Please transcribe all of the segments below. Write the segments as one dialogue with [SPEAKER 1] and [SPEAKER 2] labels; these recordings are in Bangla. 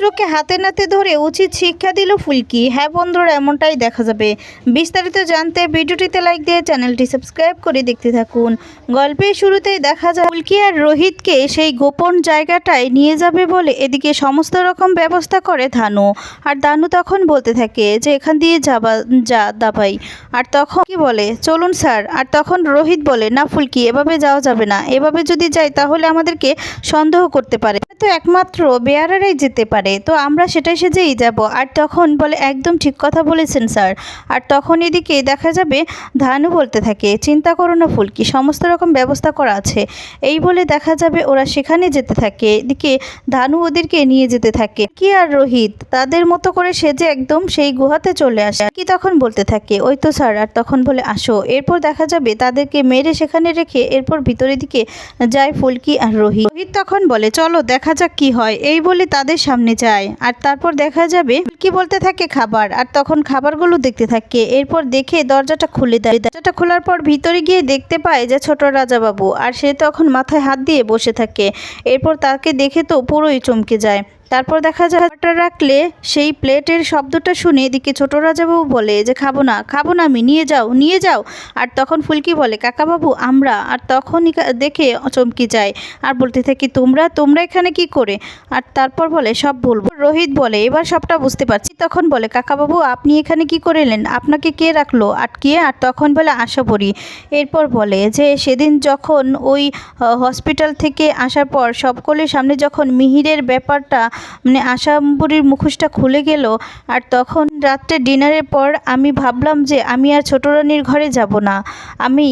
[SPEAKER 1] ইন্দ্রকে হাতে নাতে ধরে উচিত শিক্ষা দিল ফুলকি। হ্যাঁ বন্ধুরা, এমনটাই দেখা যাবে। বিস্তারিত জানতে ভিডিওটিতে লাইক দিয়ে চ্যানেলটি সাবস্ক্রাইব করে দেখতে থাকুন। গল্পের শুরুতেই দেখা যায় ফুলকি আর রোহিতকে সেই গোপন জায়গাটায় নিয়ে যাবে বলে এদিকে সমস্ত রকম ব্যবস্থা করে ধানু। আর দানু তখন বলতে থাকে যে, এখান দিয়ে যাবা, যা দাবাই। আর তখন কি বলে, চলুন স্যার। আর তখন রোহিত বলে, না ফুলকি, এভাবে যাওয়া যাবে না। এভাবে যদি যাই তাহলে আমাদেরকে সন্দেহ করতে পারে। তো একমাত্র বেয়ারারাই যেতে পারে। তো আমরা সেটাই সেজেই যাব। আর তখন বলে, একদম ঠিক কথা বলেছেন স্যার। আর তখন এদিকে দেখা যাবে, ধানু বলতে থাকে, চিন্তা করো না ফুলকি সমস্ত রকম ব্যবস্থা করা আছে। এই বলে দেখা যাবে, ওরা সেখানে যেতে থাকে। এদিকে ধানু ওদেরকে নিয়ে যেতে থাকে। কি আর রোহিত, তাদের মতো করে সেজে একদম সেই গুহাতে চলে আসে। কি তখন বলতে থাকে, ওই তো স্যার। আর তখন বলে, আসো। এরপর দেখা যাবে, তাদেরকে মেরে সেখানে রেখে এরপর ভিতরের দিকে যায় ফুলকি আর রোহিত। রোহিত তখন বলে, চলো, দেখা যাক কি হয়। এই বলে তাদের সামনে যায়। আর তারপর দেখা যাবে কি বলতে থাকে খাবার। আর তখন খাবারগুলো দেখতে থাকে। এরপর দেখে দরজাটা খুলে দেয়। দরজাটা খোলার পর ভিতরে গিয়ে দেখতে পায় যে ছোট রাজা বাবু আর সে তখন মাথায় হাত দিয়ে বসে থাকে। এরপর তাকে দেখে তো পুরোই চমকে যায়। তারপর দেখা যায় রাখলে সেই প্লেটের শব্দটা শুনে এদিকে ছোট রাজাবাবু বলে যে, খাব না খাব না আমি, নিয়ে যাও নিয়ে যাও। আর তখন ফুলকি বলে, কাকাবাবু, আমরা। আর তখনই কা- দেখে চমকে যায়, আর বলতে থাকি তোমরা তোমরা এখানে কি করে? আর তারপর বলে, সব বলব রোহিত বলে, এবার সবটা বুঝতে পারছি। তখন বলে, কাকাবাবু, আপনি এখানে কি করে এলেন? আপনাকে কে রাখল? আটকিয়ে আর তখন বলে, আশা পড়ি এরপর বলে যে, সেদিন যখন ওই হসপিটাল থেকে আসার পর সকলের সামনে যখন মিহিরের ব্যাপারটা মানে আশাম্বরীর মুখোশটা খুলে গেল। আর তখন রাত্রে ডিনারের পর আমি ভাবলাম যে আমি আর ছোট রানির ঘরে যাব না। আমি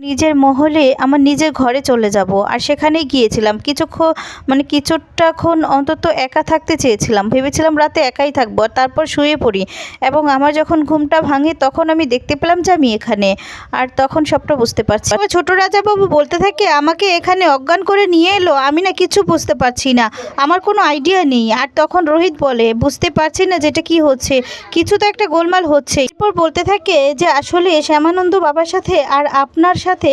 [SPEAKER 1] নিজের মহলে আমার নিজের ঘরে চলে যাব। আর সেখানেই গিয়েছিলাম। কিছুক্ষণ মানে কিছুটাক্ষণ অন্তত একা থাকতে চেয়েছিলাম। ভেবেছিলাম রাতে একাই থাকব। তারপর শুয়ে পড়ি। এবং আমার যখন ঘুমটা ভাঙে তখন আমি দেখতে পেলাম যে আমি এখানে। আর তখন সবটা বুঝতে পারছি। ছোট রাজাবাবু বলতে থাকে, আমাকে এখানে অজ্ঞান করে নিয়ে এলো। আমি না কিছু বুঝতে পারছি না। আমার কোনো আইডিয়া নেই। আর তখন রোহিত বলে, বুঝতে পারছি না যেটা কি হচ্ছে। কিছু তো একটা গোলমাল হচ্ছে এরপর বলতে থাকে যে, আসলে শ্যামানন্দ বাবার সাথে আর আপনার সাথে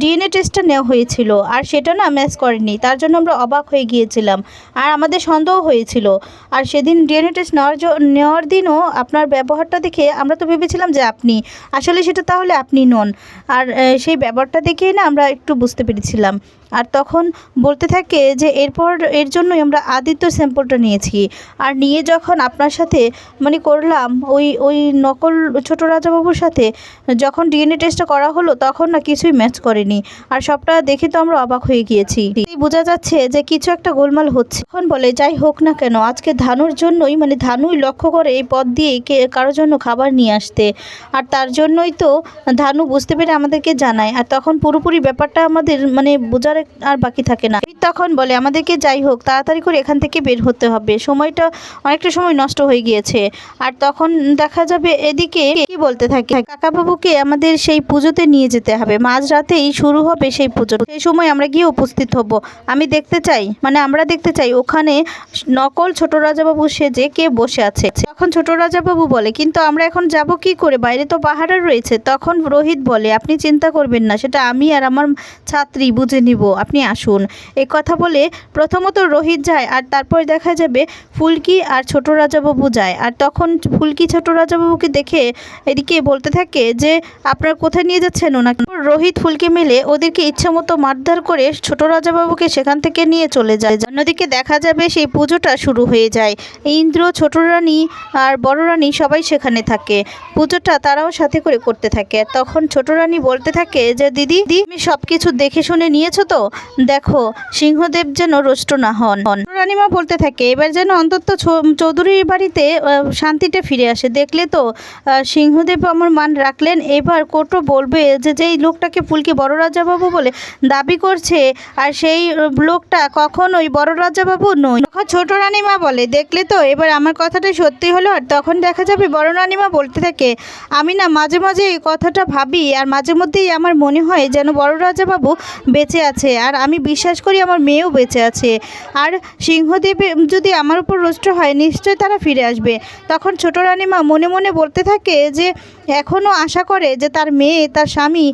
[SPEAKER 1] ডিএনএ টেস্টটা নেওয়া হয়েছিল। আর সেটা না ম্যাচ করেনি। তার জন্য আমরা অবাক হয়ে গিয়েছিলাম। আর আমাদের সন্দেহ হয়েছিল। আর সেদিন ডিএনএ টেস্ট নেওয়ার নেওয়ার দিনও আপনার ব্যবহারটা দেখে আমরা তো ভেবেছিলাম যে আপনি, আসলে সেটা তাহলে আপনি নন। আর সেই ব্যবহারটা দেখেই না আমরা একটু বুঝতে পেরেছিলাম। আর তখন বলতে থাকে যে, এরপর এর জন্যই আমরা আদিত্য স্যাম্পলটা নিয়েছি। আর নিয়ে যখন আপনার সাথে মানে করলাম, ওই ওই নকল ছোট রাজাবাবুর সাথে যখন ডিএনএ টেস্টটা করা হলো, তখন না কিছুই ম্যাচ করেনি। আর সবটা দেখে তো আমরা অবাক হয়ে গিয়েছি। বোঝা যাচ্ছে যে কিছু একটা গোলমাল হচ্ছে। তখন বলে, যাই হোক না কেন, আজকে ধানুর জন্যই মানে ধানুই লক্ষ্য করে এই পথ দিয়ে কে, কারোর জন্য খাবার নিয়ে আসতে। আর তার জন্যই তো ধানু বুঝতে পেরে আমাদেরকে জানায়। আর তখন পুরোপুরি ব্যাপারটা আমাদের মানে বোঝার আর বাকি থাকে না। তখন বলে, আমাদেরকে যাই হোক, তাড়াতাড়ি করে এখান থেকে বের হতে হবে। সময়টা অনেকটা সময় নষ্ট হয়ে গিয়েছে। আর তখন দেখা যাবে এদিকে কি বলতে থাকে, কাকাবাবুকে আমাদের সেই পুজোতে নিয়ে যেতে হবে। মাঝ রাতেই শুরু হবে সেই পুজো। সেই সময় আমরা গিয়ে উপস্থিত হব। আমি দেখতে চাই মানে আমরা দেখতে চাই। ওখানে নকল ছোট রাজাবাবু সেজে কে বসে আছে? তখন ছোট রাজাবাবু বলে, কিন্তু আমরা এখন যাব কি করে? বাইরে তো পাহাড় রয়েছে। তখন রোহিত বলে, আপনি চিন্তা করবেন না, সেটা আমি আর আমার ছাত্রী বুঝে নিব। আপনি আসুন। এই কথা বলে প্রথমত রোহিত যায় আর তারপর দেখা যাবে ফুলকি আর ছোট রাজাবাবু যায়। আর তখন ফুলকি ছোট রাজাবাবুকে দেখে এদিকে বলতে থাকে যে, আপনারা কোথায় নিয়ে যাচ্ছেন ওনাকে? রোহিত ফুলকি মিলে ওদেরকে ইচ্ছে মতো মারধর করে ছোট রাজাবাবুকে সেখান থেকে নিয়ে চলে যায়। অন্যদিকে দেখা যাবে সেই পুজোটা শুরু হয়ে যায়। ইন্দ্র, ছোট রানী আর বড় রানী সবাই সেখানে থাকে। পুজোটা তারাও সাথে করে করতে থাকে। তখন ছোট রানী বলতে থাকে যে, দিদি দিদি সব কিছু দেখে শুনে নিয়েছো তো? দেখো সিংহদেব যেন রোষ্ট না হন। রানীমা বলতে থাকে, এবার যেন অন্তত চৌধুরীর বাড়িতে শান্তিটা ফিরে আসে। দেখলে তো সিংহদেব আমার মান রাখলেন। এবার কোটো বলবে যে, যেই লোকটাকে ফুলকে বড় রাজাবাবু বলে দাবি করছে, আর সেই লোকটা কখনোই বড় রাজাবাবু নয় ছোট রানীমা বলে, দেখলে তো, এবার আমার কথাটা সত্যি হলো, আর তখন দেখা যাবে বড় রানীমা বলতে থাকে, আমি না মাঝে মাঝে এই কথাটা ভাবি, আর মাঝে মধ্যেই আমার মনে হয় যেন বড় রাজাবাবু বেঁচে আছে, আর আমি বিশ্বাস করি আমার মেয়েও বেঁচে আছে। আর সিংহদেব যদি আমার উপর রুষ্ট হয়, নিশ্চয়ই তারা ফিরে আসবে। তখন ছোট রানীমা মনে মনে বলতে থাকে যে এখনও আশা করে যে তার মেয়ে তার স্বামী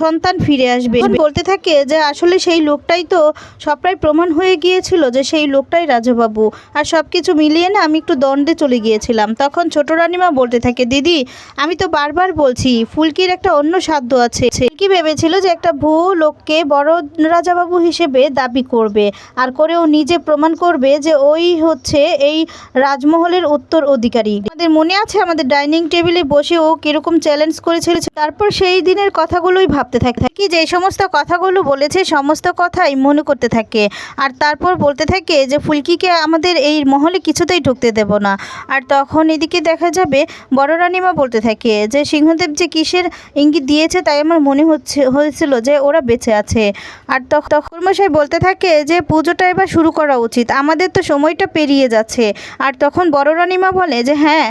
[SPEAKER 1] সন্তান ফিরে আসবে। বলতে থাকে যে আসলে সেই লোকটাই তো সবটাই প্রমাণ হয়ে গিয়েছিল যে সেই লোকটাই রাজাবাবু। আর সব কিছু মিলিয়ে না আমি একটু দণ্ডে চলে গিয়েছিলাম। তখন ছোট রানিমা বলতে থাকে দিদি আমি তো বারবার বলছি ফুলকির একটা অন্য সাধ্য আছে। কি ভেবেছিল যে একটা ভুয়ো লোককে বড় রাজাবাবু হিসেবে দাবি করবে। আর করে ও নিজে প্রমাণ করবে যে ওই হচ্ছে এই রাজমহলের উত্তর অধিকারী। আমাদের মনে আছে আমাদের ডাইনিং টেবিলে বসে ও কীরকম চ্যালেঞ্জ করেছিল তারপর সেই দিনের কথাগুলোই ভাবতে থাকে কি যে সমস্ত কথাগুলো বলেছে, সমস্ত কথাই মনে করতে থাকে। আর তারপর বলতে থাকে যে, ফুলকিকে আমাদের এই মহলে কিছুতেই ঢুকতে দেব না। আর তখন এদিকে দেখা যাবে, বড় রানীমা বলতে থাকে যে, সিংহদেব যে কিসের ইঙ্গিত দিয়েছে তাই আমার মনে হচ্ছে, হয়েছিল যে, ওরা বেঁচে আছে। আর তখন মশাই বলতে থাকে যে, পুজোটা এবার শুরু করা উচিত। আমাদের তো সময়টা পেরিয়ে যাচ্ছে। আর তখন বড় রানীমা বলে যে হ্যাঁ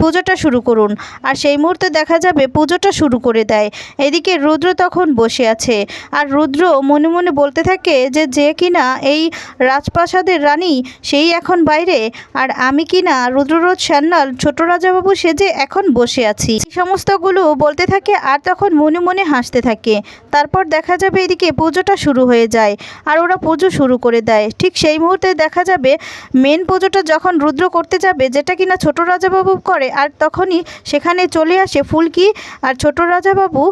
[SPEAKER 1] পুজোটা শুরু করুন। আর সেই মুহূর্তে দেখা যাবে পুজোটা শুরু করে দেয়। এদিকে রুদ্র তখন বসে আছে। আর রুদ্র মনে মনে বলতে থাকে যে যে কিনা এই রাজপ্রাসাদের রানী, সেই এখন বাইরে। আর আমি কিনা রুদ্ররোজ সান্যাল, ছোট রাজাবাবু সেজে এখন বসে আছি। এই সমস্তগুলো বলতে থাকে আর তখন মনে মনে হাসতে থাকে। তারপর দেখা যাবে এদিকে পুজোটা শুরু হয়ে যায় আর ওরা পুজো শুরু করে দেয়। ঠিক সেই মুহূর্তে দেখা যাবে মেন পুজোটা যখন রুদ্র করতে যাবে, যেটা কিনা ছোট রাজাবাবু করে আর তখনই সেখানে চলে আসে ফুলকি আর ছোট রাজাবাবু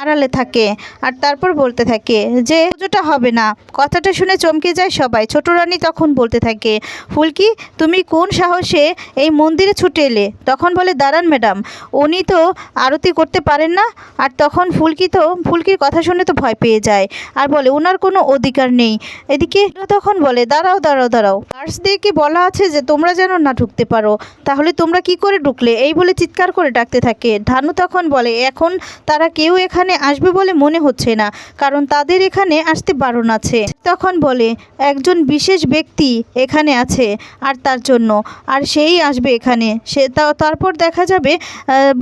[SPEAKER 1] আড়ালে থাকে আর তারপর বলতে থাকে যে পুজোটা হবে না। কথাটা শুনে চমকে যায় সবাই। ছোট রানী তখন বলতে থাকে, ফুলকি, তুমি কোন সাহসে এই মন্দিরে ছুটে এলে? তখন বলে, দাঁড়ান ম্যাডাম, উনি তো আরতি করতে পারেন না। আর তখন ফুলকি তো, ফুলকির কথা শুনে তো ভয় পেয়ে যায়। আর বলে ওনার কোনো অধিকার নেই। এদিকে তখন বলে, দাঁড়াও দাঁড়াও দাঁড়াও। আর্টস দিয়েকে বলা আছে যে, তোমরা যেন না ঢুকতে পারো। তাহলে তোমরা কি করে ঢুকলে? এই বলে চিৎকার করে ডাকতে থাকে। ধানু তখন বলে, এখন তারা কেউ এখানে আসবে বলে মনে হচ্ছে না। কারণ তাদের এখানে আসতে বারণ আছে। তখন বলে, একজন বিশেষ ব্যক্তি এখানে আছে আর তার জন্য। আর সেই আসবে এখানে। সে তারপর দেখা যাবে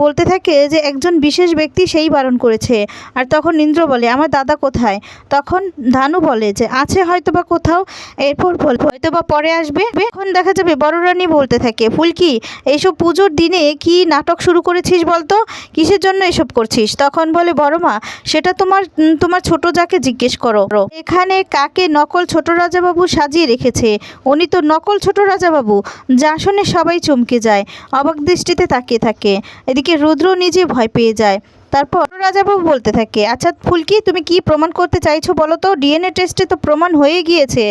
[SPEAKER 1] বলতে থাকে যে একজন বিশেষ ব্যক্তি সেই বারণ করেছে। আর তখন ইন্দ্র বলে, আমার দাদা কোথায়? তখন ধানু বলে যে, আছে হয়তো বা কোথাও। এরপর বল হয়তো বা পরে আসবে। এখন দেখা যাবে বড় রানী বলতে থাকে ফুলকি এইসব পুজোর দিনে কি নাটক শুরু করেছিস বলতো? কিসের জন্য এসব করছিস? তখন বলে বড় মা সেটা তোমার তোমার ছোট যাকে জিজ্ঞেস করো। এখানে কাকে নকল ছোট রাজাবাবু সাজিয়ে রেখেছে? উনি তো নকল ছোট রাজাবাবু। যা শুনে সবাই চমকে যায়। অবাক দৃষ্টিতে তাকিয়ে থাকে। এদিকে রুদ্র নিজে ভয় পেয়ে যায়। তারপর রাজাবাবু বলতে থাকে আচ্ছা ফুলকি, তুমি কি প্রমাণ করতে চাইছো বলো তো? ডিএনএ টেস্টে তো প্রমাণ হয়ে গিয়েছে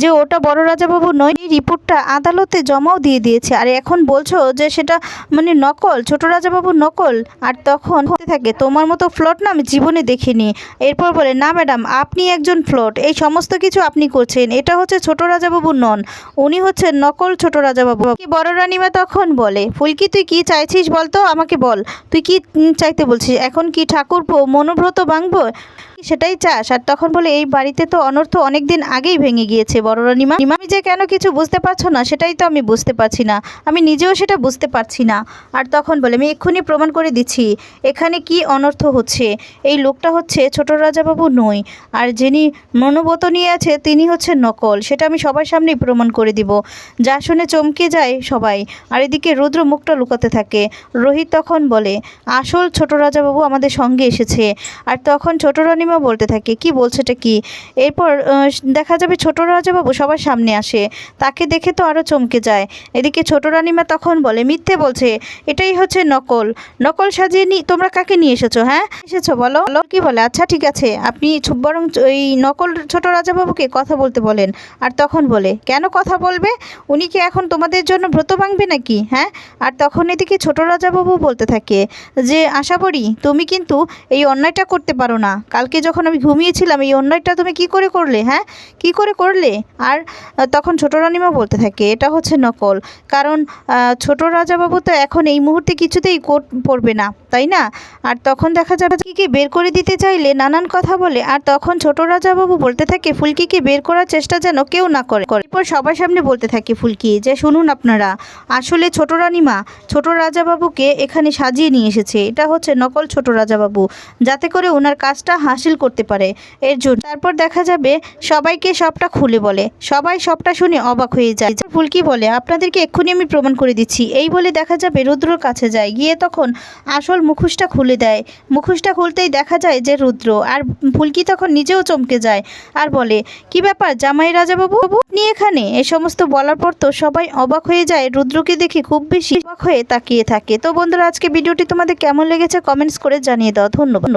[SPEAKER 1] যে ওটা বড় রাজাবাবু নয়, এই রিপোর্টটা আদালতে জমাও দিয়ে দিয়েছে। আর এখন বলছো যে সেটা মানে নকল, ছোট রাজাবাবু নকল। আর তখন হতে থাকে, তোমার মতো ফ্লট না আমি জীবনে দেখিনি। এরপর বলে, না ম্যাডাম, আপনি একজন ফ্লট, এই সমস্ত কিছু আপনি করছেন। এটা হচ্ছে ছোট রাজাবাবু নন, উনি হচ্ছে নকল ছোট রাজাবাবু। বড় রানীমা তখন? বলে, ফুলকি, তুই কি চাইছিস বলতো? আমাকে বল। তুই কি চাইতে বলছিস? এখন কি ঠাকুরপো মনোব্রত ভাঙবো? সেটাই চাস। আর তখন বলে, এই বাড়িতে তো অনর্থ অনেক দিন আগেই ভেঙে গিয়েছে, বড় রানীমা। তুমি যে কেন কিছু বুঝতে পারছ না, সেটাই তো আমি বুঝতে পারছি না। আমি নিজেও সেটা বুঝতে পারছি না। আর তখন বলে, আমি এক্ষুনি প্রমাণ করে দিচ্ছি, এখানে কি অনর্থ হচ্ছে? এই লোকটা হচ্ছে ছোট রাজাবাবু নই, আর যিনি মনোবত নিয়ে আছে, তিনি হচ্ছে নকল। সেটা আমি সবার সামনেই প্রমাণ করে দিব। যা শুনে চমকে যায় সবাই, আর এদিকে রুদ্র মুখটা লুকাতে থাকে। রোহিত তখন বলে, আসল ছোট রাজাবাবু আমাদের সঙ্গে এসেছে। আর তখন ছোট রানীমা বলতে থাকে, কি বলছে এটা কি? এরপর দেখা যাবে ছোট রাজাবাবু সবার সামনে আসে, তাকে দেখে তো আরও চমকে যায়। এদিকে ছোট রানীমা তখন বলে, মিথ্যে বলছে, এটাই হচ্ছে নকল। নকল সাজিয়ে নি, তোমরা কাকে নিয়ে এসেছ হ্যাঁ? এসেছ, বলো। কি বলে আচ্ছা ঠিক আছে, আপনি বরং এই নকল ছোট রাজাবাবুকে কথা বলতে বলেন। আর তখন বলে, কেন কথা বলবে? উনি কি এখন তোমাদের জন্য ব্রত ভাঙবে নাকি হ্যাঁ? আর তখন এদিকে ছোট রাজাবাবু বলতে থাকে যে, আশা করি তুমি কিন্তু এই অন্যায়টা করতে পারো না। কালকে যখন আমি ঘুমিয়েছিলাম, এই অন্যায়টা তুমি কি করে করলে হ্যাঁ? কি করে করলে? আর তখন ছোট রানিমা বলতে থাকে, এটা হচ্ছে নকল। কারণ ছোট রাজাবাবু তো এখন এই মুহূর্তে কিছুতেই কোট পড়বে না, তাই না? আর তখন দেখা যাবে ফুলকিকে বের করে দিতে চাইলে নানান কথা বলে, আর তখন ছোট রাজাবাবু বলতে থাকে, ফুলকিকে বের করার চেষ্টা যেন কেউ না করে। এরপর সবার সামনে বলতে থাকে ফুলকি, যে শুনুন আপনারা, আসলে ছোট রানীমা, ছোট রাজাবাবুকে এখানে সাজিয়ে নিয়ে এসেছে, এটা হচ্ছে নকল ছোট রাজাবাবু। যাতে করে ওনার কাজটা হাসি হাসিল করতে পারে। এর জন্য তারপর দেখা যাবে সবাইকে সবটা খুলে বলে। সবাই সবটা শুনে অবাক হয়ে যায়। ফুলকি বলে? আপনাদেরকে এক্ষুনি আমি প্রমাণ করে দিচ্ছি। এই বলে দেখা যাবে রুদ্রর কাছে যায়। গিয়ে তখন আসল মুখোশটা খুলে দেয়। মুখোশটা খুলতেই দেখা যায় যে রুদ্র আর ফুলকি তখন নিজেও চমকে যায় আর বলে, কি ব্যাপার জামাই রাজাবাবু? আপনি এখানে? এ সমস্ত বলার পর তো সবাই অবাক হয়ে যায়। রুদ্রকে দেখে খুব বেশি অবাক হয়ে তাকিয়ে থাকে। তো বন্ধুরা, আজকে ভিডিওটি তোমাদের কেমন লেগেছে কমেন্টস করে জানিয়ে দাও। ধন্যবাদ।